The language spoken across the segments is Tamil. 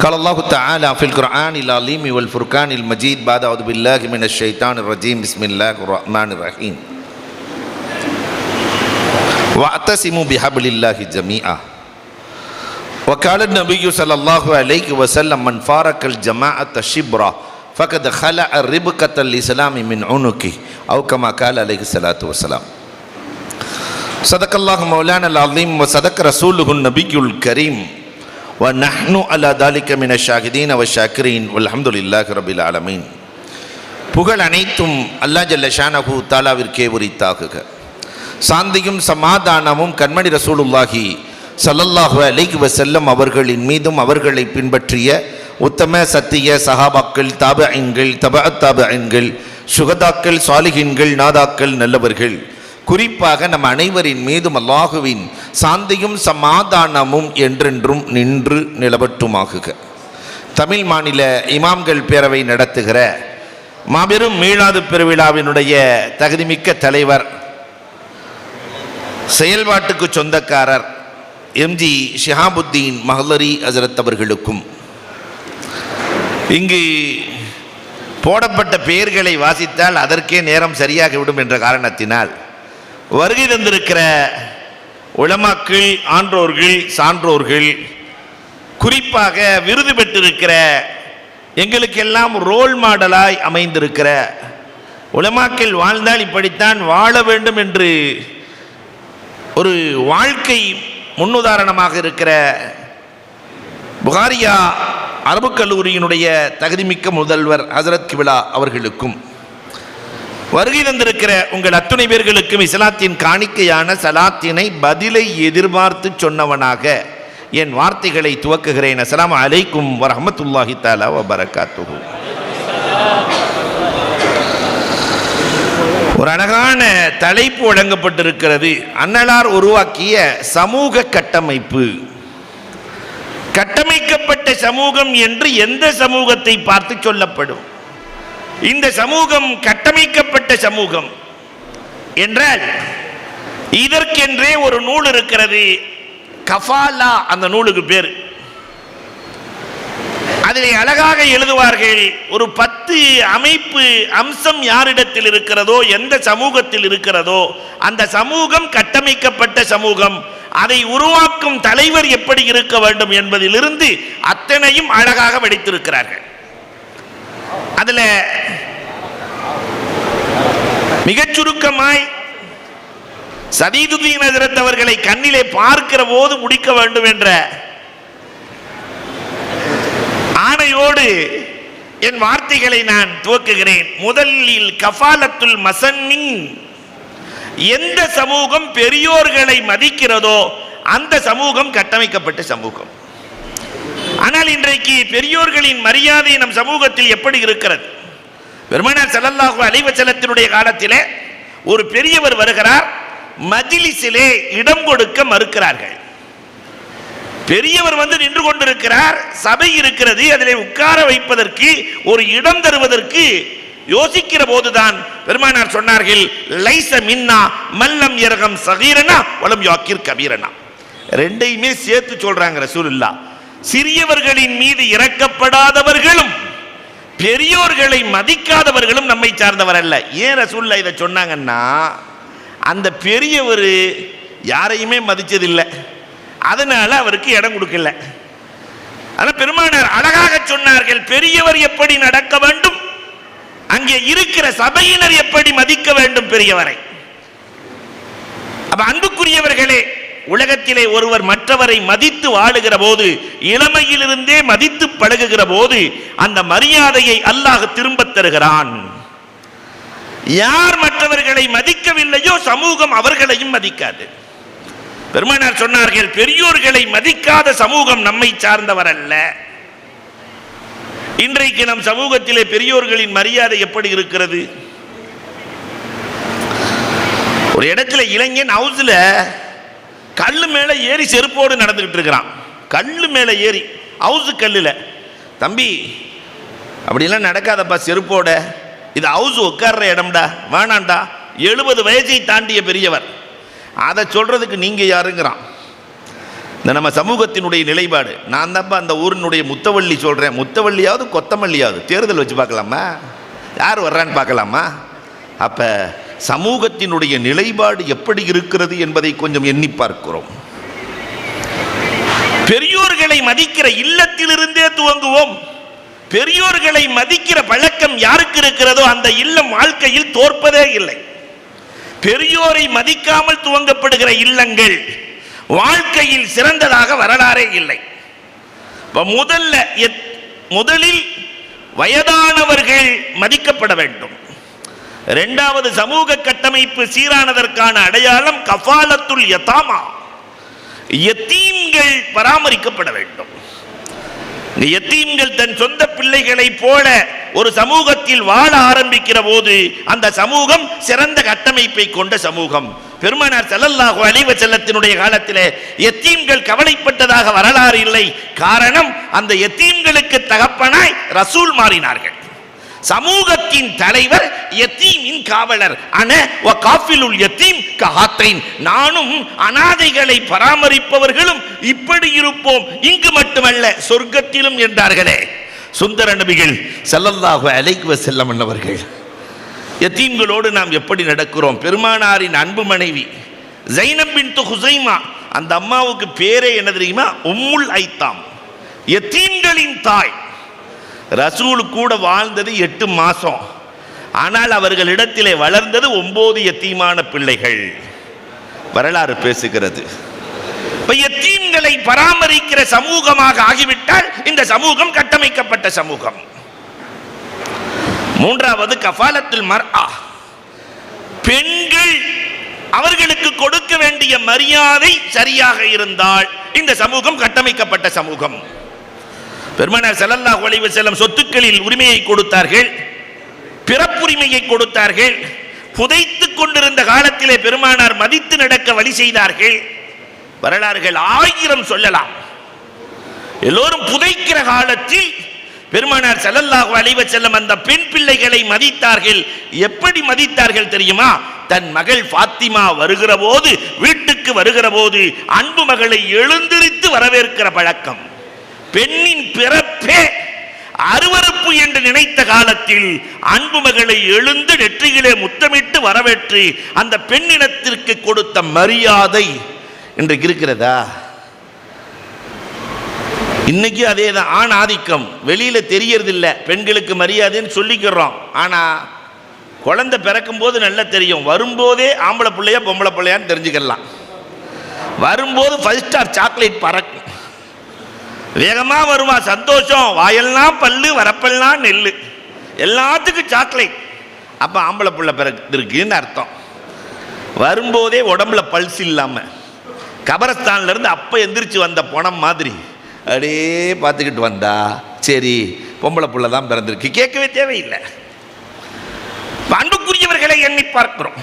قال الله تعالى في القرآن العظيم والفرقان المجيد بعد أعوذ بالله من الشيطان الرجيم. بسم الله الرحمن الرحيم. واعتصموا بحبل الله جميعا. وقال النبي صلى الله عليه وسلم من فارق الجماعة شبرا فقد خلع ربقة الإسلام من عنقه. أو كما قال عليه الصلاة والسلام. صدق الله مولانا العظيم وصدق رسوله النبي الكريم. ونحن على ذلك من الشاهدين والشاكرين والحمد لله رب العالمين புகழ் அனைத்தும் அல்லா ஜல்ல ஷானஹு தாலாவிற்கே உரித்தாகுக சாந்தியும் சமாதானமும் கண்மணி ரசூலுல்லாஹி ஸல்லல்லாஹு அலைஹி வஸல்லம் அவர்களின் மீதும் அவர்களை பின்பற்றிய உத்தம சத்திய சஹாபாக்கள் தாபஐன்கள் தப தாபஐன்கள் சுகதாக்கள் சாலிகின்கள் நாதாக்கள் நல்லவர்கள் குறிப்பாக நம் அனைவரின் மீதும் அல்லாஹுவின் சாந்தியும் சமாதானமும் என்றென்றும் நின்று நிலவட்டுமாகுக. தமிழ் மாநில இமாம்கள் பேரவை நடத்துகிற மாபெரும் மீளாது பெருவிழாவினுடைய தகுதிமிக்க தலைவர் செயல்பாட்டுக்கு சொந்தக்காரர் எம்ஜி ஷிஹாபுத்தீன் மஹலரி அசரத் அவர்களுக்கும் இங்கு போடப்பட்ட பெயர்களை வாசித்தால் அதற்கே நேரம் சரியாகிவிடும் என்ற காரணத்தினால் வருகை தந்திருக்கிற உளமாக்கள் ஆன்றோர்கள் சான்றோர்கள் குறிப்பாக விருது பெற்றிருக்கிற எங்களுக்கெல்லாம் ரோல் மாடலாய் அமைந்திருக்கிற உலமாக்கள் வாழ்ந்தால் இப்படித்தான் வாழ வேண்டும் என்று ஒரு வாழ்க்கை முன்னுதாரணமாக இருக்கிற புகாரியா அரபுக் கல்லூரியினுடைய தகுதிமிக்க முதல்வர் ஹசரத் கிவிலா அவர்களுக்கும் வருகை தந்திருக்கிற உங்கள் அத்துணை பேர்களுக்கும் இஸ்லாத்தின் காணிக்கையான சலாத்தினை பதிலை எதிர்பார்த்து சொன்னவனாக என் வார்த்தைகளை துவக்குகிறேன். அஸ்லாம் அலைக்கும் வரமத்துல்லாஹி தாலா வபரகாத்துஹு. ஒரு அழகான தலைப்பு வழங்கப்பட்டிருக்கிறது. அன்னலார் உருவாக்கிய சமூக கட்டமைப்பு. கட்டமைக்கப்பட்ட சமூகம் என்று எந்த சமூகத்தை பார்த்து சொல்லப்படும்? இந்த சமூகம் கட்டமைக்கப்பட்ட சமூகம் என்றால் இதற்கென்றே ஒரு நூல் இருக்கிறது. கஃபாலா அந்த நூலுக்கு பேர். அதிலே அழகாக எழுதுவார்கள் ஒரு பத்து அமைப்பு அம்சம் யாரிடத்தில் இருக்கிறதோ எந்த சமூகத்தில் இருக்கிறதோ அந்த சமூகம் கட்டமைக்கப்பட்ட சமூகம் அதை உருவாக்கும் தலைவர் எப்படி இருக்க வேண்டும் என்பதிலிருந்து அத்தனையும் அழகாக வடித்திருக்கிறார்கள் அதுல மிகச் சுருக்கமாய் சதீதுதீன் ஹஜரத் அவர்களை கண்ணிலே பார்க்கிற போது முடிக்க வேண்டும் என்ற ஆணையோடு என் வார்த்தைகளை நான் துவக்குகிறேன். முதலில் கஃபாலத்துல் மசன்னிங் எந்த சமூகம் பெரியோர்களை மதிக்கிறதோ அந்த சமூகம் கட்டமைக்கப்பட்ட சமூகம். ஆனால் இன்றைக்கு பெரியோர்களின் மரியாதை நம் சமூகத்தில் எப்படி இருக்கிறது? பெருமானார் ஸல்லல்லாஹு அலைவச்சலத்தினுடைய காலத்திலே ஒரு பெரியவர் வருகிறார் மஜிலிசிலே இடம் கொடுக்க மறுக்கிறார்கள். பெரியவர் வந்து நின்று கொண்டிருக்கிறார் சபை இருக்கிறது அதிலே உட்கார வைப்பதற்கு ஒரு இடம் தருவதற்கு யோசிக்கிற போதுதான் பெருமானார் சொன்னார்கள் லைச மின்னா மல்லம் இரகம் சகீரனா வளம் யாக்கிர் கபீரனா. ரெண்டையுமே சேர்த்து சொல்றாங்க ரசூலுல்லா சிறியவர்களின் மீது இறக்கப்படாதவர்களும் பெரியோர்களை மதிக்காதவர்களும் நம்மை சார்ந்தவர் அல்ல. ஏன் ரசூல்லா இதை சொன்னாங்கன்னா அந்த பெரியவர் யாரையுமே மதிச்சதில்லை. அதனால அவருக்கு இடம் கொடுக்கல. ஆனால் பெருமானார் அழகாக சொன்னார்கள் பெரியவர் எப்படி நடக்க வேண்டும்? அங்கே இருக்கிற சபையினர் எப்படி மதிக்க வேண்டும் பெரியவரை? அப்ப அன்புக்குரியவர்களே உலகத்திலே ஒருவர் மற்றவரை மதித்து வாழுகிற போது இளமையிலிருந்தே மதித்து பழகுகிற போது அந்த மரியாதையை அல்லாஹ் திரும்ப தருகிறான். யார் மற்றவர்களை மதிக்கவில்லையோ சமூகம் அவர்களையும் மதிக்காது. பெருமானார் சொன்னார்கள் பெரியோர்களை மதிக்காத சமூகம் நம்மை சார்ந்தவர் அல்ல. இன்றைக்கு நம் சமூகத்திலே பெரியோர்களின் மரியாதை எப்படி இருக்கிறது? ஒரு இடத்துல இளைஞன் ஹவுஸ்ல கல் மேல ஏறி செருப்போடு நடந்துகிட்டு இருக்கிறான். கல் மேல ஏறி. ஹவுஸ் கல்லுல. தம்பி அப்படிலாம் நடக்காதப்பா செருப்போட. இது ஹவுஸ் உட்கார்ற இடம்டா. வேணாண்டா. எழுபது வயசை தாண்டிய பெரியவர். அதை சொல்றதுக்கு நீங்க யாருங்கிறான். இந்த நம்ம சமூகத்தினுடைய நிலைப்பாடு. நான் தான்ப்பா அந்த ஊரினுடைய முத்தவள்ளி சொல்கிறேன் முத்தவள்ளியாவது கொத்தமல்லியாவது. தேர்தல் வச்சு பார்க்கலாமா? யார் வர்றான்னு பார்க்கலாமா? அப்போ சமூகத்தினுடைய நிலைப்பாடு எப்படி இருக்கிறது என்பதை கொஞ்சம் எண்ணி பார்க்கிறோம். பெரியோர்களை மதிக்கிற இல்லத்திலிருந்தே துவங்குவோம். பெரியோர்களை மதிக்கிற பழக்கம் யாருக்கு இருக்கிறதோ அந்த இல்லம் வாழ்க்கையில் தோற்பதே இல்லை. பெரியோரை மதிக்காமல் துவங்கப்படுகிற இல்லங்கள் வாழ்க்கையில் சிறந்ததாக வரலாறே இல்லை. முதல்ல எத்- முதலில் வயதானவர்கள் மதிக்கப்பட வேண்டும். இரண்டாவது சமூக கட்டமைப்பு சீரானதற்கான அடையாளம் கஃபாலத்துல் யதாமா. யத்தீம்கள் பராமரிக்கப்பட வேண்டும். எத்தீம்கள் யத்தீம்கள் தன் சொந்த பிள்ளைகளைப் போல ஒரு சமூகத்தில் வாழ ஆரம்பிக்கிற போது அந்த சமூகம் சிறந்த கட்டமைப்பை கொண்ட சமூகம். பெருமனார் ஸல்லல்லாஹு அழிவ செல்லத்தினுடைய காலத்திலே எத்தீம்கள் கவலைப்பட்டதாக வரலாறு இல்லை. காரணம் அந்த எத்தீம்களுக்கு தகப்பனாய் ரசூல் மாறினார்கள். சமூகத்தின் தலைவர் யத்தீமின் காவலர். அன வ காஃபிலுல் யத்தீம் கஹாத்தைன் நானும் அனாதைகளை பராமரிப்பவர்களும் இப்படி இருப்போம். இங்கு மட்டுமல்ல சொர்க்கத்திலும் என்றார்களே. சுந்தர நபிகள் செல்லல்லாக அலைக்குவ செல்லம் அவர்கள் யத்தீம்களோடு நாம் எப்படி நடக்கிறோம்? பெருமானாரின் அன்பு மனைவி ஜைனபின் பின் ஹுசைமா அந்த அம்மாவுக்கு பேரே என்ன தெரியுமா? உம்முல் ஐத்தாம். யத்தீம்களின் தாய். ரசூல் கூட வாழ்ந்தது எட்டு மாசம். ஆனால் அவர்களிடத்திலே வளர்ந்தது ஒம்போது எத்தீமான பிள்ளைகள். வரலாறு பேசுகிறது. இப்போ எத்தீம்களை பராமரிக்கிற சமூகமாக ஆகிவிட்டால் இந்த சமூகம் கட்டமைக்கப்பட்ட சமூகம். மூன்றாவது கஃபாலத்தில் மர்ஆ. பெண்கள் அவர்களுக்கு கொடுக்க வேண்டிய மரியாதை சரியாக இருந்தால் இந்த சமூகம் கட்டமைக்கப்பட்ட சமூகம். பெருமனார் ஸல்லல்லாஹு ஒளிவு செல்லும் சொத்துக்களில் உரிமையை கொடுத்தார்கள் பிறப்புரிமையை கொடுத்தார்கள் புதைத்து கொண்டிருந்த காலத்திலே பெருமானார் மதித்து நடக்க வழி செய்தார்கள். வரலாறுகள் ஆயிரம் சொல்லலாம். எல்லோரும் புதைக்கிற காலத்தில் பெருமானார் ஸல்லல்லாஹு அழிவ செல்லும் அந்த பெண் பிள்ளைகளை மதித்தார்கள். எப்படி மதித்தார்கள் தெரியுமா? தன் மகள் பாத்திமா வருகிற போது வீட்டுக்கு வருகிற போது அன்பு மகளை எழுந்திருத்து வரவேற்கிற பழக்கம். பெண்ணின் பிறப்பே அருவறுப்பு என்று நினைத்த காலத்தில் அன்பு மகளை எழுந்து நெற்றியிலே முத்தமிட்டு வரவேற்று அந்த பெண்ணினத்திற்கு கொடுத்த மரியாதை இன்றைக்கு இருக்கிறதா? இன்னைக்கு அதே தான் ஆண் ஆதிக்கம். வெளியில தெரியறதில்ல. பெண்களுக்கு மரியாதைன்னு சொல்லிக்கிறோம். ஆனா குழந்தை பிறக்கும் போது நல்லா தெரியும். வரும்போதே ஆம்பளை பிள்ளையா பொம்பளை பிள்ளையான்னு தெரிஞ்சுக்கலாம். வரும்போது ஃபைவ் ஸ்டார் சாக்லேட் பறக்கும். வேகமா வருமா? சந்தோஷம். வாயெல்லாம் பல்லு வரப்பெல்லாம் நெல் எல்லாத்துக்கும் சாக்லேட் அப்ப ஆம்பளை புள்ள பிறக்குன்னு அர்த்தம். வரும்போதே உடம்புல பல்ஸ் இல்லாம. கபரஸ்தான்ல இருந்து அப்ப எந்திரிச்சு வந்த பணம் மாதிரி. அப்படியே பார்த்துக்கிட்டு வந்தா. சரி பொம்பளை புள்ள தான் பிறந்திருக்கு. கேட்கவே தேவையில்லை. அன்புக்குரியவர்களை எண்ணி பார்க்கிறோம்.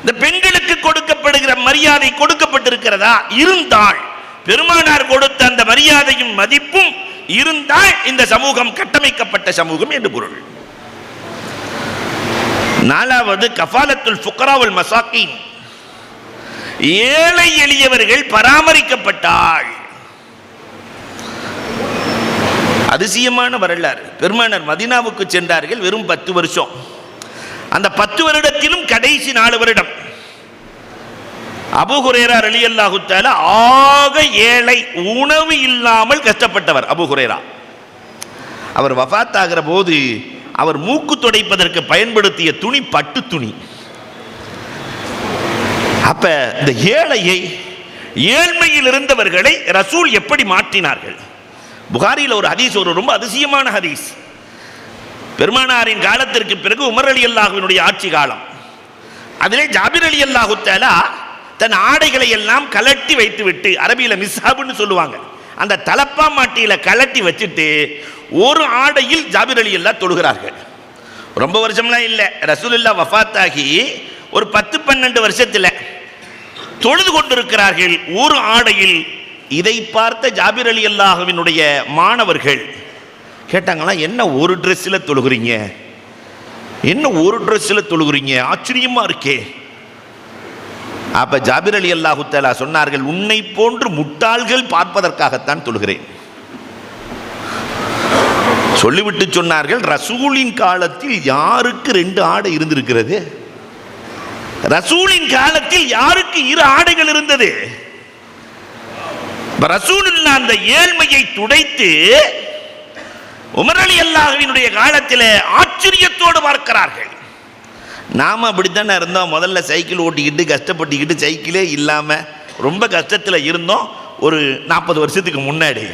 இந்த பெண்களுக்கு கொடுக்கப்படுகிற மரியாதை கொடுக்கப்பட்டிருக்கிறதா? இருந்தால் பெருமானார் கொடுத்த அந்த மரியாதையும் மதிப்பும் இருந்தால் இந்த சமூகம் கட்டமைக்கப்பட்ட சமூகம் என்று பொருள். நாலாவது கஃபாலத்துல் ஃபுக்ராவுல் மசாக்கின். ஏழை எளியவர்கள் பராமரிக்கப்பட்டால் அதிசயமான வரலாறு. பெருமானார் மதினாவுக்கு சென்றார்கள் வெறும் பத்து வருஷம். அந்த பத்து வருடத்திலும் கடைசி நாலு வருடம். அபு அலி ரலியல்லாஹு ஆக ஏழை உணவு இல்லாமல் கஷ்டப்பட்டவர் அபுஹுரேரா அவர் வஃபாத் ஆகிற போது அவர் மூக்கு துடைப்பதற்கு பயன்படுத்திய துணி பட்டு துணி. அப்ப இந்த ஏழையை ஏழ்மையில் இருந்தவர்களை ரசூல் எப்படி மாற்றினார்கள்? புகாரியில் ஒரு ஹதீஸ் ஒரு ரொம்ப அதிசயமான ஹதீஸ். பெருமானாரின் காலத்திற்கு பிறகு உமர் அலி அல்லாஹுவினுடைய ஆட்சி காலம். அதிலே ஜாபிர் அலி அல்லாஹு தன் ஆடைகளை எல்லாம் கலட்டி வைத்து விட்டு அரபியில மிஸ்ஹாப்னு சொல்லுவாங்க. அந்த தலப்பா மாட்டியில கலட்டி வச்சுட்டு ஒரு ஆடையில் ஜாபிர் அலி அல்லா தொழுகிறார்கள். ரொம்ப வருஷம்லாம் இல்லை. ரசூலுல்லா வஃபாத்தாகி ஒரு பத்து பன்னெண்டு வருஷத்தில் தொழுது கொண்டிருக்கிறார்கள். ஒரு ஆடையில் இதை பார்த்த ஜாபிர் அலி அல்லாஹுவினுடைய மாணவர்கள் கேட்டாங்களா என்ன ஒரு ட்ரெஸ்ஸில் தொழுகிறீங்க? என்ன ஒரு ட்ரெஸ்ஸில் தொழுகிறீங்க? ஆச்சரியமாக இருக்கே. அப்ப ஜாபிர் அலி அல்லாஹுத்தலா சொன்னார்கள் உன்னை போன்று முட்டாள்கள் பார்ப்பதற்காகத்தான் தொழுகிறேன். சொல்லிவிட்டு சொன்னார்கள் ரசூலின் காலத்தில் யாருக்கு ரெண்டு ஆடை இருந்திருக்கிறது? ரசூலின் காலத்தில் யாருக்கு இரு ஆடைகள் இருந்தது? இப்ப அந்த ஏழ்மையை துடைத்து உமர் அலி அல்லாஹ்வினுடைய காலத்தில் ஆச்சரியத்தோடு பார்க்கிறார்கள். நாம் அப்படித்தானே இருந்தோம். முதல்ல சைக்கிள் ஓட்டிக்கிட்டு கஷ்டப்பட்டுக்கிட்டு சைக்கிளே இல்லாமல் ரொம்ப கஷ்டத்தில் இருந்தோம். ஒரு நாற்பது வருஷத்துக்கு முன்னாடி.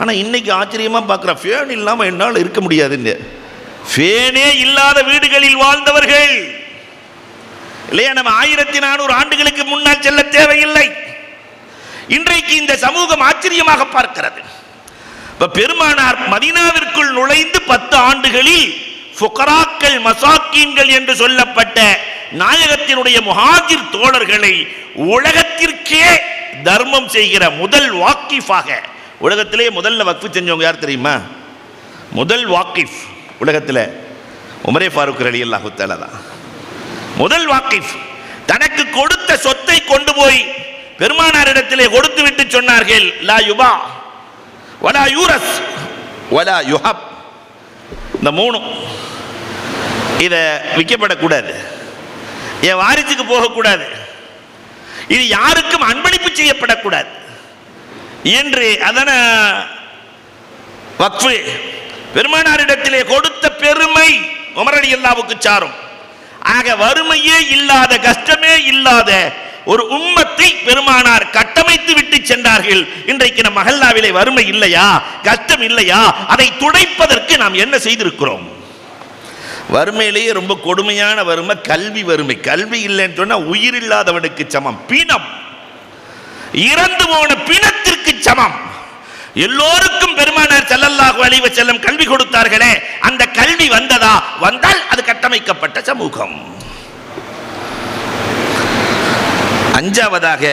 ஆனால் இன்றைக்கி ஆச்சரியமாக பார்க்குறோம் ஃபேன் இல்லாமல் என்னால் இருக்க முடியாதுன்னு. ஃபேனே இல்லாத வீடுகளில் வாழ்ந்தவர்கள். இல்லையா நம்ம ஆயிரத்தி நானூறு ஆண்டுகளுக்கு முன்னால் செல்ல தேவையில்லை. இன்றைக்கு இந்த சமூகம் ஆச்சரியமாக பார்க்கிறது. இப்போ பெருமானார் மதீனாவிற்குள் நுழைந்து பத்து ஆண்டுகளில் ஃபுகராக்கள் மசாக்கீன்கள் என்று சொல்லப்பட்ட நாயகத்தினுடைய முஹாஜிர் தோழர்களை உலகத்திற்கே தர்மம் செய்கிற முதல் வாக்கிஃபாக உலகத்திலே முதல்ல வக்ஃபு செஞ்சவங்க யார் தெரியுமா? முதல் வாக்கிஃப் உலகத்தில் உமரே ஃபாரூக் அலி அல்லாஹு தான். முதல் வாக்கிஃப் தனக்கு கொடுத்த சொத்தை கொண்டு போய் பெருமானாரிடத்திலே கொடுத்து விட்டு சொன்னார்கள் லா யுபா வலா யூரஸ் வலா யுஹப். இந்த மூணும் இதை விற்கப்படக்கூடாது என் வாரிசுக்கு போகக்கூடாது. இது யாருக்கும் அன்பளிப்பு செய்யப்படக்கூடாது. என்று அதன வக்ஃபு பெருமானாரிடத்திலே கொடுத்த பெருமை உமரடி எல்லாவுக்கு சாரும். ஆக வறுமையே இல்லாத கஷ்டமே இல்லாத ஒரு உம்மத்தை பெருமானார் கட்டமைத்து விட்டு சென்றார்கள். இன்றைக்கு நம் மகல்லாவிலே வறுமை இல்லையா? கஷ்டம் இல்லையா? அதை துடைப்பதற்கு நாம் என்ன செய்திருக்கிறோம்? வறுமையிலேயே ரொம்ப கொடுமையான வறுமை கல்வி வறுமை. கல்வி இல்லைன்னு சொன்னா உயிர் இல்லாதவனுக்கு சமம். பிணம். இறந்து போன பிணத்திற்கு சமம். எல்லோருக்கும் பெருமானார் ஸல்லல்லாஹு அலைஹி செல்லும் கல்வி கொடுத்தார்களே. அந்த கல்வி வந்ததா? வந்தால் அது கட்டமைக்கப்பட்ட சமூகம். அஞ்சாவதாக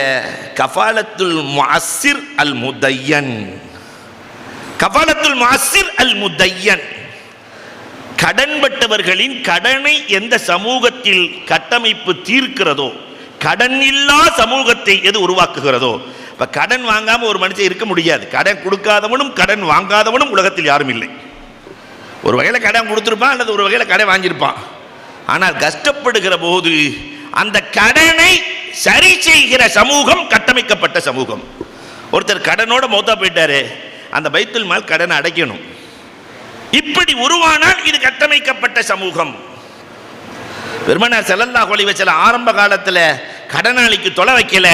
கஃபாலத்துல் முஅஸ்ஸிர் அல் முதையன் கஃபாலத்துல் முஅஸ்ஸிர் அல் முதையன் கடன்பட்டவர்களின் கடனை எந்த சமூகத்தில் கட்டமைப்பு தீர்க்கிறதோ கடன் இல்லா சமூகத்தை எது உருவாக்குகிறதோ இப்போ கடன் வாங்காம ஒரு மனுஷன் இருக்க முடியாது. கடன் கொடுக்காதவனும் கடன் வாங்காதவனும் உலகத்தில் யாரும் இல்லை. ஒரு வகையில் கடன் கொடுத்துருப்பான் அல்லது ஒரு வகையில் கடன் வாங்கியிருப்பான். ஆனால் கஷ்டப்படுகிற போது அந்த கடனை சரி செய்கிற சமூகம் கட்டமைக்கப்பட்ட சமூகம். ஒருத்தர் கடனோட மௌத்தா போயிட்டாரு. அந்த பைத்துல் மால் கடனை அடைக்கணும். இப்படி உருவானால் இது கட்டமைக்கப்பட்ட சமூகம். பெருமனார் செல்லல்லா அலைஹி வஸல்லம் ஆரம்ப காலத்தில் கடனாளிக்கு தொலை வைக்கல.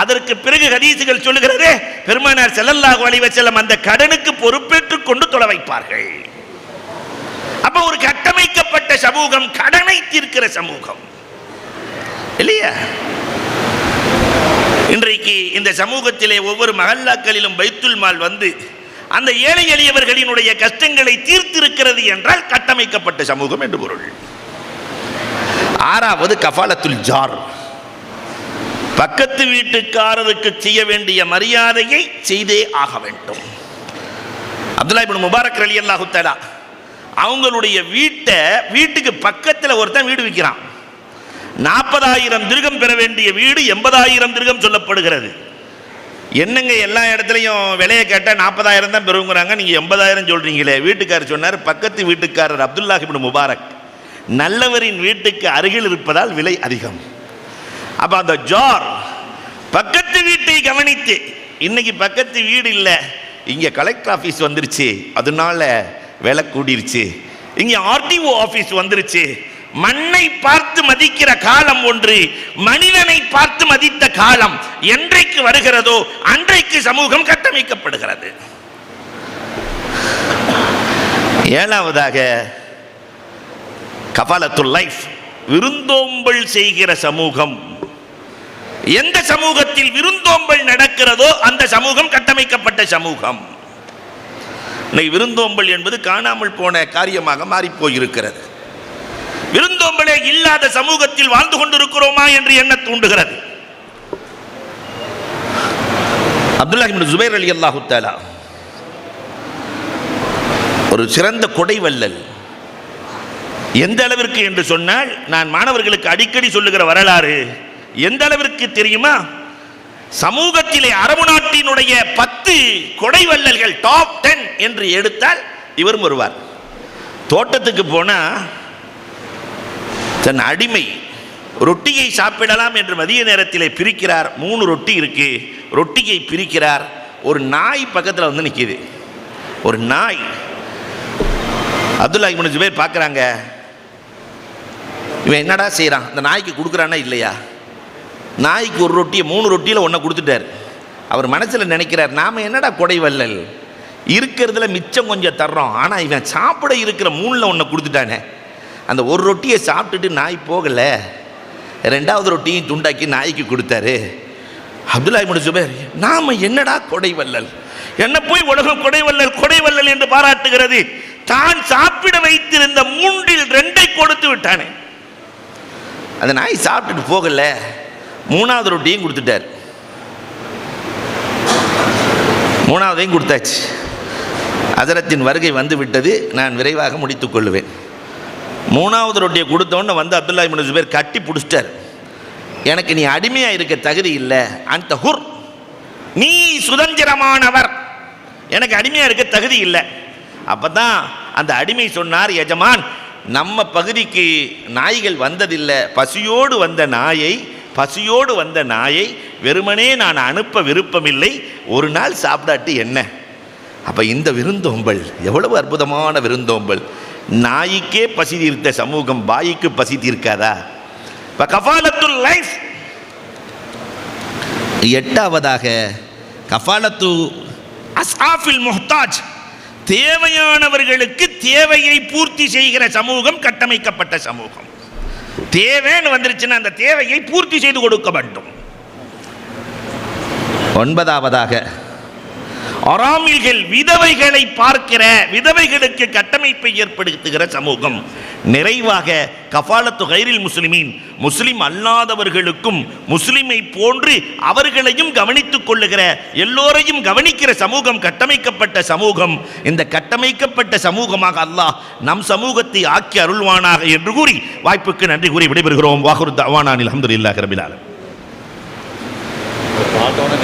அதற்கு பிறகு ஹதீசுகள் சொல்லுகிறது பெருமானார் செல்லல்லா அலைஹி செல்லம் அந்த கடனுக்கு பொறுப்பேற்றுக் கொண்டு தொலை வைப்பார்கள். அப்ப ஒரு கட்டமைக்கப்பட்ட சமூகம் கடனை தீர்க்கிற சமூகம். இல்லையா? இன்றைக்கு இந்த சமூகத்திலே ஒவ்வொரு மகல்லாக்களிலும் பைத்துல் மால் வந்து அந்த ஏழை எளியவர்களினுடைய கஷ்டங்களை தீர்த்திருக்கிறது என்றால் கட்டமைக்கப்பட்ட சமூகம் என்று பொருள். ஆறாவது கஃபாலத்துல் ஜார். பக்கத்து வீட்டுக்காரருக்கு செய்ய வேண்டிய மரியாதையை செய்தே ஆக வேண்டும். அப்துல்லா இப்னு முபாரக் அலி அல்லாஹு அவங்களுடைய வீட்டை வீட்டுக்கு பக்கத்தில் ஒருத்தன் வீடு விற்கிறான் நாற்பதாயிரம் திருகம் பெற வேண்டிய வீடு எண்பதாயிரம் திருகம் சொல்லப்படுகிறது. என்னங்க எல்லா இடத்துலையும் விலையை கேட்டால் நாற்பதாயிரம் தான் பெறுங்கிறாங்க. நீங்கள் எண்பதாயிரம் சொல்கிறீங்களே வீட்டுக்காரர் சொன்னார் பக்கத்து வீட்டுக்காரர் அப்துல்லாஹ் முபாரக் நல்லவரின் வீட்டுக்கு அருகில் இருப்பதால் விலை அதிகம். அப்போ அந்த ஜார் பக்கத்து வீட்டை கவனித்து இன்னைக்கு பக்கத்து வீடு இல்லை இங்கே கலெக்டர் ஆஃபீஸ் வந்துருச்சு அதனால விலை கூடிருச்சு இங்கே ஆர்டிஓ ஆஃபீஸ் வந்துருச்சு மண்ணை பார்த்து மதிக்கிற காலம் ஒன்று மனிதனை பார்த்து மதித்த காலம் என்றைக்கு வருகிறதோ அன்றைக்கு சமூகம் கட்டமைக்கப்படுகிறது. ஏழாவதாக கபாலத்துல் லைஃப் விருந்தோம்பல் செய்கிற சமூகம். எந்த சமூகத்தில் விருந்தோம்பல் நடக்கிறதோ அந்த சமூகம் கட்டமைக்கப்பட்ட சமூகம். இன்னைக்கு விருந்தோம்பல் என்பது காணாமல் போன காரியமாக மாறிப்போயிருக்கிறது. விருந்தோம்பலே இல்லாத சமூகத்தில் வாழ்ந்து கொண்டிருக்கிறோமா என்று என்ன தூண்டுகிறது? அப்துல்லா ஜுபைர் அலி அல்லாஹு தாலா ஒரு சிறந்த கொடைவல்லல் எந்த அளவிற்கு என்று சொன்னால் நான் மாணவர்களுக்கு அடிக்கடி சொல்லுகிற வரலாறு எந்த அளவிற்கு தெரியுமா? சமூகத்திலே அரபு நாட்டினுடைய பத்து கொடை வள்ளல்கள் டாப் டென் என்று எடுத்தால் இவரும் வருவார். தோட்டத்துக்கு போனால் தன் அடிமை ரொட்டியை சாப்பிடலாம் என்று மதிய நேரத்தில் பிரிக்கிறார். மூணு ரொட்டி இருக்கு. ரொட்டியை பிரிக்கிறார். ஒரு நாய் பக்கத்தில் வந்து நிற்கிது ஒரு நாய். அப்துல்லா இப்னு பேர் பார்க்குறாங்க இவன் என்னடா செய்கிறான் இந்த நாய்க்கு கொடுக்குறானா இல்லையா? நாய்க்கு ஒரு ரொட்டியை மூணு ரொட்டியில் ஒன்றை கொடுத்துட்டார். அவர் மனசில் நினைக்கிறார் நாம் என்னடா கொடை வள்ளல்? இருக்கிறதுல மிச்சம் கொஞ்சம் தர்றோம். ஆனால் இவன் சாப்பிட இருக்கிற மூணில் ஒன்றை கொடுத்துட்டானே. அந்த ஒரு ரொட்டியை சாப்பிட்டுட்டு நாய் போகலை. ரெண்டாவது ரொட்டியும் துண்டாக்கி நாய்க்கு கொடுத்தாரு. அப்துல்லா இப்னு ஜுபைர் நாம என்னடா கொடை வள்ளல் என்ன போய் உலகம் கொடை வள்ளல் கொடை வள்ளல் என்று பாராட்டுகிறது? தான் சாப்பிட வைத்திருந்த மூன்றில் ரெண்டை கொடுத்து விட்டானே. அந்த நாய் சாப்பிட்டுட்டு போகல. மூணாவது ரொட்டியும் கொடுத்துட்டார். மூணாவதையும் கொடுத்தாச்சு. அசரத்தின் வருகை வந்து விட்டது. நான் விரைவாக முடித்துக் கொள்ளுவேன் மூணாவது ரொட்டியை கொடுத்தோன்னு வந்து அப்துல்லா இப்னு ஜுபேர் கட்டி பிடிச்சிட்டார். எனக்கு நீ அடிமையாக இருக்க தகுதி இல்லை. அந்த ஹுர். நீ சுதந்திரமானவர். எனக்கு அடிமையாக இருக்க தகுதி இல்லை. அப்போ தான் அந்த அடிமை சொன்னார் எஜமான் நம்ம பகுதிக்கு நாய்கள் வந்ததில்லை. பசியோடு வந்த நாயை பசியோடு வந்த நாயை வெறுமனே நான் அனுப்ப விருப்பமில்லை. ஒரு நாள் சாப்பிடாட்டி என்ன? அப்போ இந்த விருந்தோம்பல் எவ்வளவு அற்புதமான விருந்தோம்பல். நாய்க்கே பசி தீர்த்த சமூகம் பாய்க்கு பசி தீர்க்காதா? இப்போ கஃபாலத்துல் லைஃப். எட்டாவதாக கஃபாலத்து அஸ்ஆஃபில் முஹ்தாஜ். தேவையானவர்களுக்கு தேவையை பூர்த்தி செய்கிற சமூகம் கட்டமைக்கப்பட்ட சமூகம். தேவைன்னு வந்துருச்சுன்னா அந்த தேவையை பூர்த்தி செய்து கொடுக்க வேண்டும். ஒன்பதாவதாக அறாமில்கள் விதவைகளை பார்க்கிற விதவைகளுக்கு கட்டமைப்பை ஏற்படுத்துகிற சமூகம். நிறைவாக கஃபாலத்து கைரில் முஸ்லிமீன் முஸ்லிம் அல்லாதவர்களுக்கும் முஸ்லிமை போன்று அவர்களையும் கவனித்துக் கொள்ளுகிற எல்லோரையும் கவனிக்கிற சமூகம் கட்டமைக்கப்பட்ட சமூகம். இந்த கட்டமைக்கப்பட்ட சமூகமாக அல்லாஹ் நம் சமூகத்தை ஆக்கி அருள்வானாக என்று கூறி வாய்ப்புக்கு நன்றி கூறி விடைபெறுகிறோம். வாகுரு தவானானில் அஹமதுல்லாஹ் ரபிலால் பார்த்தோன்னு